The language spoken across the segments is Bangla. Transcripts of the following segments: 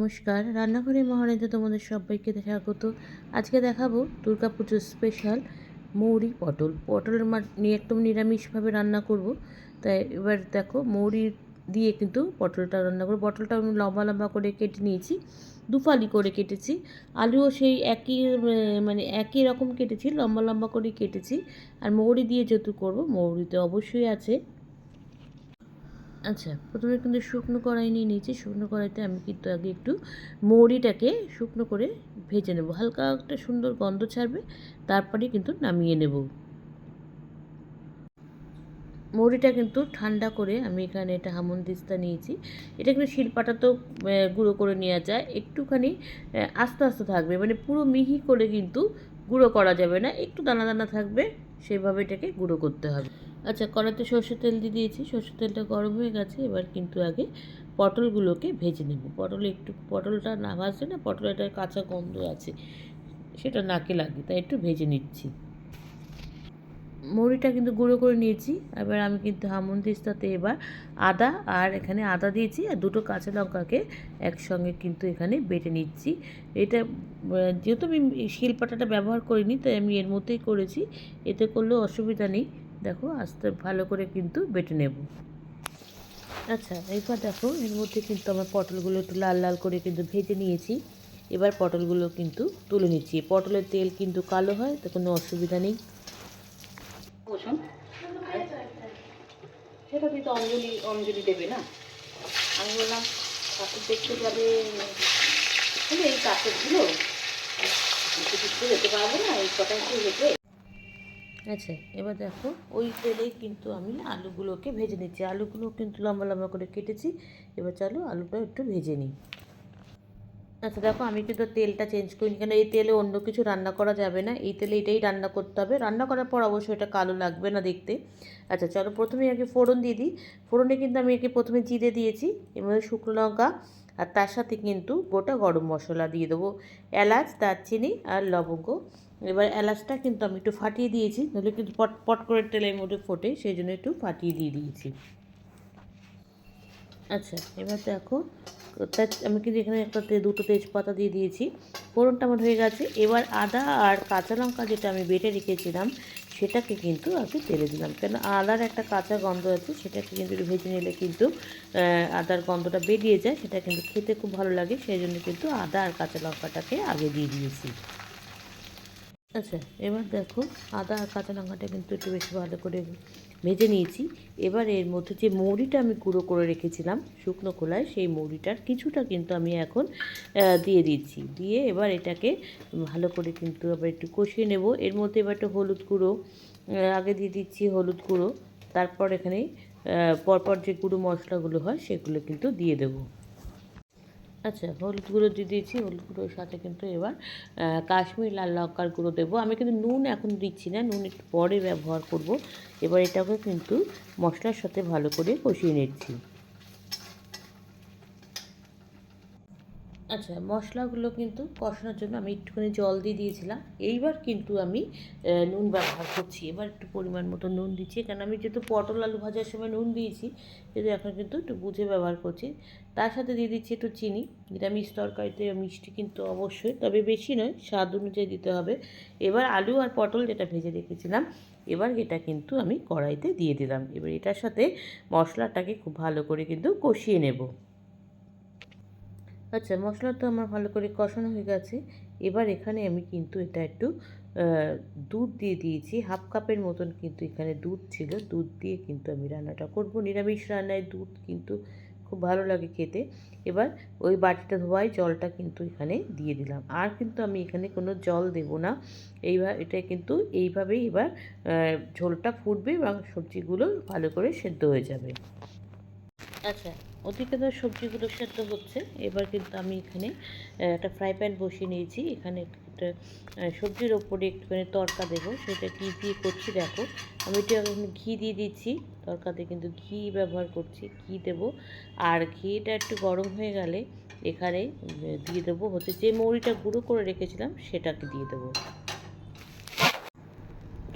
নমস্কার। রান্নাঘরে মহারানীতে তোমাদের সবাইকে স্বাগত। আজকে দেখাবো দুর্গাপুজোর স্পেশাল মৌরি পটল। পটলের নিয়ে একদম নিরামিষভাবে রান্না করব। তাই এবার দেখো মৌরি দিয়ে কিন্তু পটলটা রান্না করব। পটলটা আমি লম্বা লম্বা করে কেটে নিয়েছি, দুফালি করে কেটেছি। আলুও সেই একই মানে একই রকম কেটেছি, লম্বা লম্বা করে কেটেছি। আর মৌরি দিয়ে যেহেতু করব, মৌরিতে অবশ্যই আছে আচ্ছা প্রথমে কিন্তু শুকনো কড়াই নিয়ে নিয়েছি। শুকনো কড়াইতে আমি কিন্তু আগে একটু মৌরিটাকে শুকনো করে ভেজে নেব। হালকা একটা সুন্দর গন্ধ ছাড়বে, তারপরে কিন্তু নামিয়ে নেব। মৌরিটা কিন্তু ঠান্ডা করে আমি এখানে এটা হামন দিস্তা নিয়েছি। এটা কিন্তু শিলপাটাতেও গুঁড়ো করে নেওয়া যায়। একটুখানি আস্তে আস্তে থাকবে। মানে পুরো মিহি করে কিন্তু গুঁড়ো করা যাবে না। একটু দানা দানা থাকবে, সেভাবে এটাকে গুঁড়ো করতে হবে। আচ্ছা কড়াতে সর্ষের তেল দিয়ে দিয়েছি। সর্ষের তেলটা গরম হয়ে গেছে। এবার কিন্তু আগে পটলগুলোকে ভেজে নেব। পটল একটু, পটলটা না ভাজলে না পটলের একটা কাঁচা গন্ধ আছে, সেটা নাকে লাগে, তাই একটু ভেজে নিচ্ছি। মুড়িটা কিন্তু গুঁড়ো করে নিয়েছি। এবার আমি কিন্তু হামন দিস্তাতে এবার আদা আর এখানে আদা দিয়েছি আর দুটো কাঁচা লঙ্কাকে একসঙ্গে কিন্তু এখানে বেটে নিচ্ছি। এটা, যেহেতু আমি শিলপাটাটা ব্যবহার করিনি, তাই আমি এর মধ্যেই করেছি। এতে করলেও অসুবিধা নেই। দেখো, আস্তে ভালো করে কিন্তু বেটে নেব। আচ্ছা এবার দেখো, এর মধ্যে কিন্তু আমার পটলগুলো একটু লাল লাল করে কিন্তু ভেজে নিয়েছি। এবার পটলগুলো কিন্তু তুলে নিচ্ছি। পটলের তেল কিন্তু কালো হয় তো কোনো অসুবিধা নেই। সেটা কিন্তু অঞ্জলি অঞ্জলি দেবে না? আমি বললাম ঠাকুর দেখতে যাবে, এই কাপড়গুলো কিছু যেতে পারব না, এই কটা হেঁটে আচ্ছা এবার দেখো, ওই তেলেই কিন্তু আমি আলুগুলোকে ভেজে নিচ্ছি। আলুগুলো কিন্তু লম্বা লম্বা করে কেটেছি। এবার চলো আলুটা একটু ভেজে নিই। আচ্ছা দেখো, আমি কিন্তু তেলটা চেঞ্জ করিনি, কেন এই তেলে অন্য কিছু রান্না করা যাবে না। এই তেলে এটাই রান্না করতে হবে। রান্না করার পর অবশ্যই এটা কালো লাগবে না দেখতে। আচ্ছা চলো প্রথমে আগে ফোড়ন দিয়ে দিই। ফোড়নে কিন্তু আমি একে প্রথমে জিরে দিয়েছি মধ্যে শুকনো লঙ্কা, আর তার সাথে কিন্তু গোটা গরম মশলা দিয়ে দেবো। এলাচ, দারচিনি, আর লবঙ্গ। এবার এলাচটা কিন্তু আমি একটু ফাটিয়ে দিয়েছি নাহলে কিন্তু পট পট করে তেলের মধ্যে ফোটে, সেই জন্য একটু ফাটিয়ে দিয়ে দিয়েছি। আচ্ছা এবার দেখো আমি কিন্তু এখানে একটা দুটো তেজপাতা দিয়ে দিয়েছি, ফোড়নটা আমার হয়ে গেছে। এবার আদা আর কাঁচা লঙ্কা যেটা আমি বেটে রেখেছিলাম, সেটাকে কিন্তু আগে তেলে দিলাম। কেন আদার একটা কাঁচা গন্ধ আছে, সেটাকে কিন্তু ভেজে নিলে কিন্তু আদার গন্ধটা বেরিয়ে যায়, সেটা কিন্তু খেতে খুব ভালো লাগে, সেই জন্য কিন্তু আদা আর কাঁচা লঙ্কাটাকে আগে দিয়ে দিয়েছি। আচ্ছা এবার দেখো আদা আর কাঁচা লঙ্কাটা কিন্তু একটু বেশি ভালো করে ভেজে নিয়েছি। এবার এর মধ্যে যে মৌরিটা আমি গুঁড়ো করে রেখেছিলাম, শুকনো খোলায়, সেই মৌরিটার কিছুটা কিন্তু আমি এখন দিয়ে দিচ্ছি। দিয়ে এবার এটাকে ভালো করে কিন্তু আবার একটু কষিয়ে নেব। এর মধ্যে এবার একটু হলুদ গুঁড়ো আগে দিয়ে দিচ্ছি হলুদ গুঁড়ো। তারপর এখানে পরপর যে গুঁড়ো মশলাগুলো হয়, সেগুলো কিন্তু দিয়ে দেবো। আচ্ছা হলুদ গুঁড়ো দিয়ে দিয়েছি, হলুদ গুঁড়োর সাথে কিন্তু এবার কাশ্মীর লাল লঙ্কার গুঁড়ো দেবো। আমি কিন্তু নুন এখন দিচ্ছি না, নুন একটু পরে ব্যবহার করব। এবার এটাকে কিন্তু মশলার সাথে ভালো করে কষিয়ে নিচ্ছি। আচ্ছা মশলাগুলো কিন্তু কষানোর জন্য আমি একটুখানি জল দিয়ে দিয়েছিলাম। এইবার কিন্তু আমি নুন ব্যবহার করছি। এবার একটু পরিমাণ মতো নুন দিচ্ছি। কারণ আমি যেহেতু পটল আলু ভাজার সময় নুন দিয়েছি কিন্তু এখন কিন্তু একটু বুঝে ব্যবহার করছি। তার সাথে দিয়ে দিচ্ছি একটু চিনি। নিরামিষ তরকারিতে মিষ্টি কিন্তু অবশ্যই, তবে বেশি নয়, স্বাদ অনুযায়ী দিতে হবে। এবার আলু আর পটল যেটা ভেজে রেখেছিলাম, এবার এটা কিন্তু আমি কড়াইতে দিয়ে দিলাম। এবার এটার সাথে মশলাটাকে খুব ভালো করে কিন্তু কষিয়ে নেব। আচ্ছা মশলা তো আমার ভালো করে কষানো হয়ে গেছে। এবার এখানে আমি কিন্তু এটা একটু দুধ দিয়ে দিয়েছি। হাফ কাপের মতন কিন্তু এখানে দুধ ছিল। দুধ দিয়ে কিন্তু আমি রান্নাটা করব। নিরামিষ রান্নায় দুধ কিন্তু খুব ভালো লাগে খেতে। এবার ওই বাটিটা ধোয়াই জলটা কিন্তু এখানে দিয়ে দিলাম। আর কিন্তু আমি এখানে কোনো জল দেব না। এইবার এটা কিন্তু এইভাবেই এবার ঝোলটা ফুটবে এবং সবজিগুলো ভালো করে সেদ্ধ হয়ে যাবে। আচ্ছা। ওদিকে সবজিগুলো সেদ্ধ হচ্ছে। এবার কিন্তু আমি এখানে একটা ফ্রাই প্যান বসিয়ে নিয়েছি। এখানে একটা সবজির ওপরে একটুখানি তরকা দেবো। সেটা কী দিয়ে করছি দেখো। আমি এটা এখন ঘি দিয়ে দিচ্ছি। তরকাতে কিন্তু ঘি ব্যবহার করছি, ঘি দেবো। আর ঘিটা একটু গরম হয়ে গেলে এখানে দিয়ে দেবো হচ্ছে যে মৌরিটা গুঁড়ো করে রেখেছিলাম সেটাকে দিয়ে দেবো।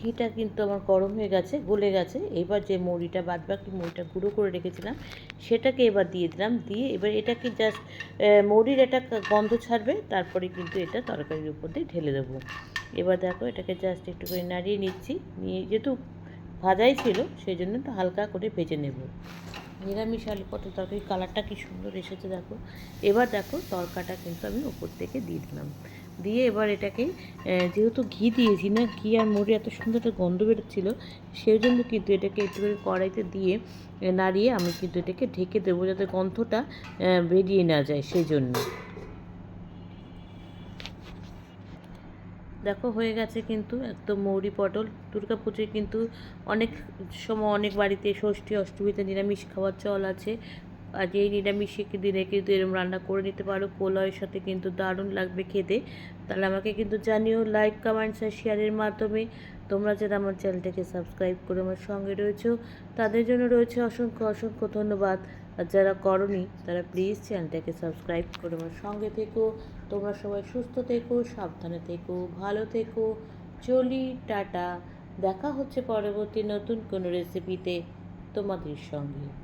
ঘিটা কিন্তু আমার গরম হয়ে গেছে, গলে গেছে। এবার যে মুড়িটা বাদ বাকি মুড়িটা গুঁড়ো করে রেখেছিলাম সেটাকে এবার দিয়ে দিলাম। দিয়ে এবার এটাকে জাস্ট মুড়ির একটা গন্ধ ছাড়বে, তারপরে কিন্তু এটা তরকারির উপর দিয়ে ঢেলে দেবো। এবার দেখো এটাকে জাস্ট একটু করে নাড়িয়ে নিচ্ছি। নিয়ে যেহেতু ভাজাই ছিল সেই জন্য একটু হালকা করে ভেজে নেব। নিরামিষ আলু পটল তরকারি কালারটা কি সুন্দর এসেছে দেখো। এবার দেখো তরকাটা কিন্তু আমি ওপর থেকে দিয়ে দিলাম। দিয়ে এবার এটাকে যেহেতু ঘি দিয়েছি না, ঘি আর মুড়ি এত সুন্দর একটা গন্ধ বেরোচ্ছিলো সেই জন্য কিন্তু এটাকে একটু করে কড়াইতে দিয়ে নাড়িয়ে আমি কিন্তু এটাকে ঢেকে দেবো যাতে গন্ধটা বেরিয়ে না যায় সেই জন্য দেখো হয়ে গেছে কিন্তু একদম মৌরি পটল। দুর্গা পুজোয় কিন্তু অনেক সময় অনেক বাড়িতে ষষ্ঠী, অষ্টমীতে নিরামিষ খাওয়ার চল আছে। আর এই নিরামিষ দিনে কিন্তু এরকম রান্না করে নিতে পারো। পোলাওয়ের সাথে কিন্তু দারুণ লাগবে খেতে। তাহলে আমাকে কিন্তু জানিও লাইক কমেন্টস আর শেয়ারের মাধ্যমে। তোমরা যারা আমার চ্যানেলটাকে সাবস্ক্রাইব করে আমার সঙ্গে রয়েছো, তাদের জন্য রয়েছে অসংখ্য অসংখ্য ধন্যবাদ। আর যারা করনি, তারা প্লিজ চ্যানেলটাকে সাবস্ক্রাইব করে আমার সঙ্গে থেকো। তোমরা সবাই সুস্থ থেকো, সাবধানে থেকো, ভালো থেকো। চলি, টাটা। দেখা হচ্ছে পরবর্তী নতুন কোনো রেসিপিতে তোমাদের সঙ্গে।